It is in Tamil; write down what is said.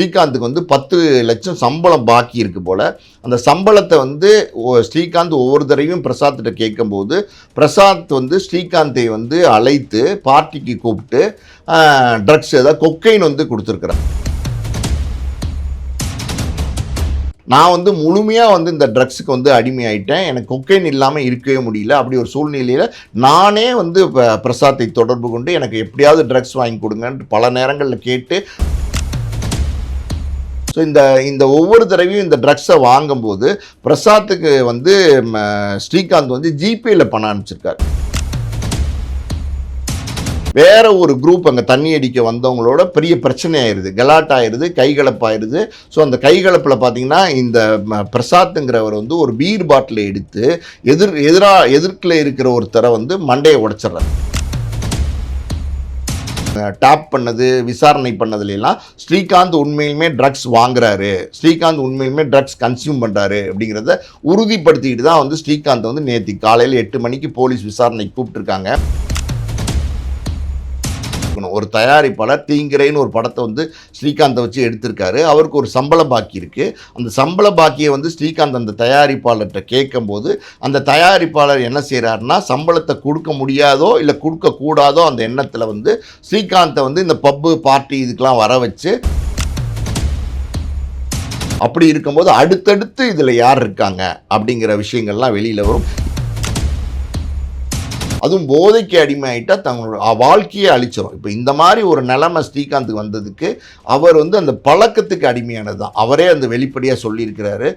ஸ்ரீகாந்துக்கு வந்து பத்து லட்சம் சம்பளம் பாக்கி இருக்கு போல். அந்த சம்பளத்தை வந்து ஸ்ரீகாந்த் ஒவ்வொரு தடவையும் பிரசாத்திட்ட கேட்கும்போது பிரசாத் வந்து ஸ்ரீகாந்தை வந்து அழைத்து பார்ட்டிக்கு கூப்பிட்டு ட்ரக்ஸ் ஏதாவது கொக்கைன் வந்து கொடுத்துருக்குறாங்க நான் வந்து முழுமையாக வந்து இந்த ட்ரக்ஸுக்கு வந்து அடிமையாயிட்டேன். எனக்கு கொக்கைன் இல்லாமல் இருக்கவே முடியல. அப்படி ஒரு சூழ்நிலையில் நானே வந்து இப்போ பிரசாத்தை தொடர்பு கொண்டு எனக்கு எப்படியாவது ட்ரக்ஸ் வாங்கி கொடுங்கன்ட்டு பல நேரங்களில் கேட்டு ஸோ இந்த இந்த ஒவ்வொரு தடவையும் இந்த ட்ரக்ஸை வாங்கும்போது பிரசாத்துக்கு வந்து ஸ்ரீகாந்த் வந்து ஜிபேல பணம் அனுப்பிச்சிருக்காரு. வேற ஒரு குரூப் அங்கே தண்ணி அடிக்க வந்தவங்களோட பெரிய பிரச்சனை ஆயிருது. கலாட் ஆயிருது கைகலப்பாயிருது ஸோ அந்த கைகலப்பில் பார்த்தீங்கன்னா இந்த பிரசாத்துங்கிறவர் வந்து ஒரு பீர் பாட்டிலை எடுத்து எதிர் எதிரா எதிர்க்கில் இருக்கிற ஒருத்தரை வந்து மண்டையை உடைச்சிடுறாரு. டேப் பண்ணது விசாரணை பண்ணதுலாம் ஸ்ரீகாந்த் உண்மையிலுமே ட்ரக்ஸ் வாங்குறாரு. ஸ்ரீகாந்த் உண்மையிலுமே ட்ரக்ஸ் கன்சியூம் பண்ணுறாரு அப்படிங்கிறத உறுதிப்படுத்திக்கிட்டு தான் வந்து ஸ்ரீகாந்த் வந்து நேற்று காலையில் எட்டு மணிக்கு போலீஸ் விசாரணைக்கு கூப்பிட்டுருக்காங்க. ஒரு தயாரிப்பாளர் தீங்கிரைன்னு ஒரு படத்தை வந்து ஸ்ரீகாந்தை வச்சு எடுத்திருக்காரு. அவருக்கு ஒரு சம்பள பாக்கி இருக்கு. அந்த சம்பள பாக்கியை வந்து ஸ்ரீகாந்த் அந்த தயாரிப்பாளர்கிட்ட கேட்கும்போது அந்த தயாரிப்பாளர் என்ன செய்கிறாருன்னா சம்பளத்தை கொடுக்க முடியாதோ இல்லை கொடுக்கக்கூடாதோ அந்த எண்ணத்தில் வந்து ஸ்ரீகாந்தை வந்து இந்த பப்பு பார்ட்டி இதுக்கெல்லாம் வர வச்சு அப்படி இருக்கும்போது அடுத்தடுத்து இதில் யார் இருக்காங்க அப்படிங்கிற விஷயங்கள்லாம் வெளியில் வரும். அதுவும் போதைக்கு அடிமையாயிட்டா தங்களோட வாழ்க்கையை அழிச்சிடும் இப்போ இந்த மாதிரி ஒரு நிலைமை ஸ்ரீகாந்துக்கு வந்ததுக்கு அவர் வந்து அந்த பழக்கத்துக்கு அடிமையானது தான் அவரே அந்த வெளிப்படையாக சொல்லியிருக்கிறாரு.